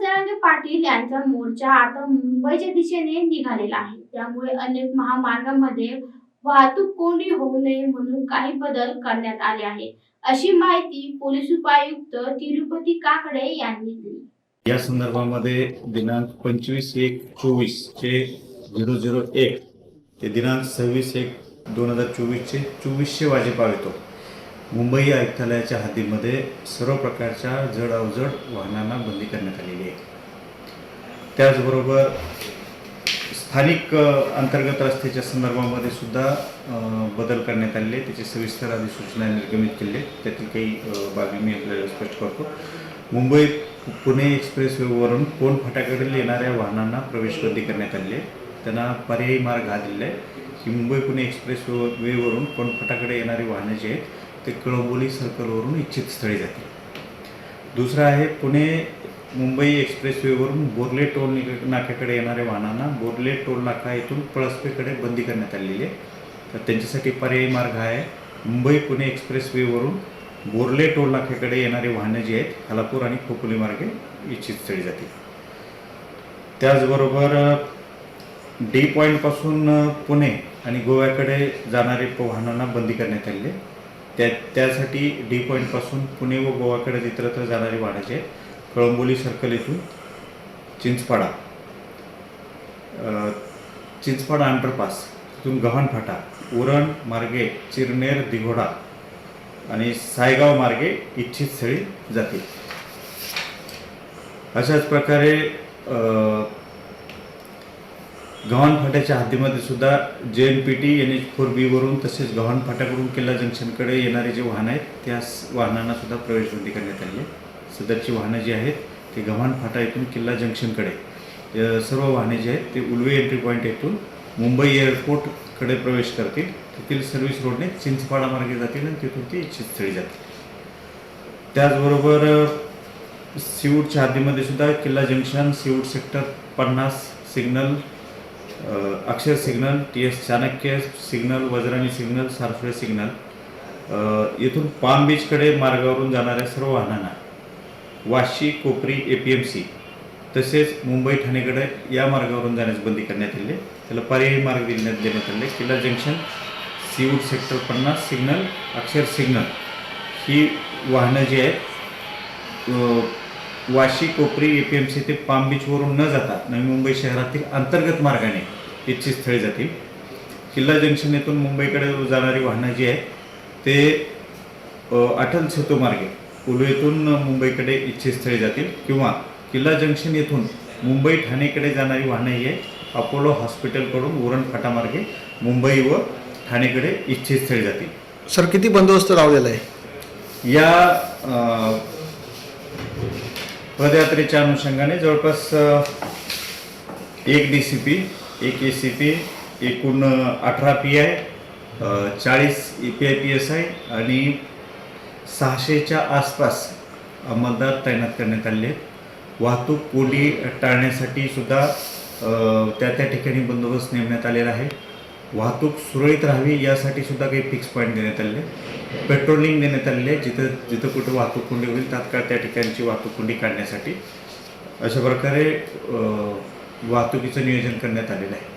जरांगे पाटील यांचा मोर्चा आता मुंबईच्या दिशेने निघालेला आहे. त्यामुळे अनेक महामार्गांमध्ये वाहतूक कोंडी होऊ नये म्हणून काही बदल करण्यात आले आहे अशी माहिती पोलीस उपायुक्त तिरुपती काकडे यांनी दिली. या संदर्भामध्ये दिनांक पंचवीस एक चोवीस चे झिरो झिरो एक ते दिनांक सव्वीस एक दोन हजार चोवीसचे चोवीसशे वाजेपावेतो मुंबई आयुक्तालयाच्या हद्दीमध्ये सर्व प्रकारच्या जड अवजड वाहनांना बंदी करण्यात आलेली आहे. त्याचबरोबर स्थानिक अंतर्गत रस्त्याच्या संदर्भामध्ये सुद्धा बदल करण्यात आलेले त्याची सविस्तर अधिसूचना निर्गमित केली आहे त्यातील काही बाबी मी आपल्याला स्पष्ट करतो. मुंबई पुणे एक्सप्रेसवेवरून कोण फाट्याकडील येणाऱ्या वाहनांना प्रवेश बंदी करण्यात आली आहे. त्यांना पर्यायी मार्ग हा दिलेला आहे की मुंबई पुणे एक्सप्रेस वेवरून कोण फाटाकडे येणारी वाहनं जी आहेत ते कळंबोली सर्कलवरून इच्छित स्थळी जातील. दुसरं आहे पुणे मुंबई एक्सप्रेसवेवरून बोर्ले टोल नाक्याकडे येणाऱ्या वाहनांना बोर्ले टोल नाका येथून पळसपेकडे बंदी करण्यात आलेली आहे. तर त्यांच्यासाठी पर्यायी मार्ग आहे मुंबई पुणे एक्सप्रेसवेवरून बोर्ले टोल नाक्याकडे येणारी वाहनं जी आहेत खालापूर आणि खोपोली मार्गे इच्छित स्थळी जातील. त्याचबरोबर डी पॉईंटपासून पुणे आणि गोव्याकडे जाणारे प- वाहनांना बंदी करण्यात आलेली आहे. त्या त्यासाठी डी पॉईंटपासून पुणे व गोवाकडे इतरत्र जाणारी वाहनं कळंबोली सर्कल येथून चिंचपाडा. चिंचपाडा अंडरपास तिथून गव्हाण फाटा उरण मार्गे चिरनेर दिघोडा आणि सायगाव मार्गे इच्छित स्थळी जातील. अशाच प्रकारे गव्हाण फाट्याच्या हद्दीमध्ये सुद्धा J N P T N H four बीवरून तसेच गव्हाण फाट्याकडून किल्ला जंक्शनकडे येणारे जे वाहनं आहेत त्या वाहनांना सुद्धा प्रवेशबंदी करण्यात आली आहे. सदरची वाहनं जी आहेत ते गव्हाण फाटा येथून किल्ला जंक्शनकडे. सर्व वाहने जी आहेत ते उलवे एंट्री पॉईंट येथून मुंबई एअरपोर्टकडे प्रवेश करतील. तेथील सर्व्हिस रोडने चिंचपाडा मार्गे जातील आणि तिथून ती इच्छित स्थळी जातील. त्याचबरोबर अ, सिवूडच्या हद्दीमध्ये सुद्धा किल्ला जंक्शन सिवूड सेक्टर पन्नास signal Akshar signal T S Chanakya signal Vajrani signal Sarphale signal. येथून पाम बीचकडे मार्गावरून जाणाऱ्या सर्व वाहनांना Vashi Kopari A P M C तसेच मुंबई ठाणेकडे या मार्गावरून जाण्यास बंदी करण्यात आली. आहे त्याला पर्यायी मार्ग देण्यात देण्यात आले. किल्ला जंक्शन सीवूड सेक्टर पन्नास सिग्नल अक्षर सिग्नल ही वाहनं जी आहेत Vashi Kopari A P M C ते पाम बीचवरून न जाता नवी मुंबई शहरातील अंतर्गत मार्गाने इच्छित स्थळी जातील. किल्ला जंक्शन येथून मुंबईकडे जाणारी वाहनं जी आहेत ते अटल सेतू मार्गे येथून मुंबईकडे इच्छित स्थळी जातील किंवा किल्ला जंक्शन येथून मुंबई ठाणेकडे जाणारी वाहनं ही आहेत अपोलो हॉस्पिटलकडून उरण फाटामार्गे मुंबई व ठाणेकडे इच्छित स्थळी जातील. सर किती बंदोबस्त लावलेला आहे? या पदयात्रेच्या अनुषंगाने जवळपास एक डी सी पी एक ए सी पी एकूण अठरा पी आय चाळीस E P I P S I आणि सहाशेच्या आसपास अंमलदार तैनात करण्यात आले आहेत. वाहतूक कोंडी टाळण्यासाठी सुद्धा त्या त्या ठिकाणी बंदोबस्त नेमण्यात आलेला आहे. वाहतूक सुरळीत राहावी यासाठी सुद्धा काही फिक्स पॉईंट देण्यात आलेले आहे पेट्रोलिंग देण्यात आलेले आहे जिथं जिथं कुठं वाहतूक कोंडी होईल तात्काळ त्या ठिकाणची वाहतूक कोंडी काढण्यासाठी. अशा प्रकारे वाहतुकीचं नियोजन करण्यात आलेलं आहे.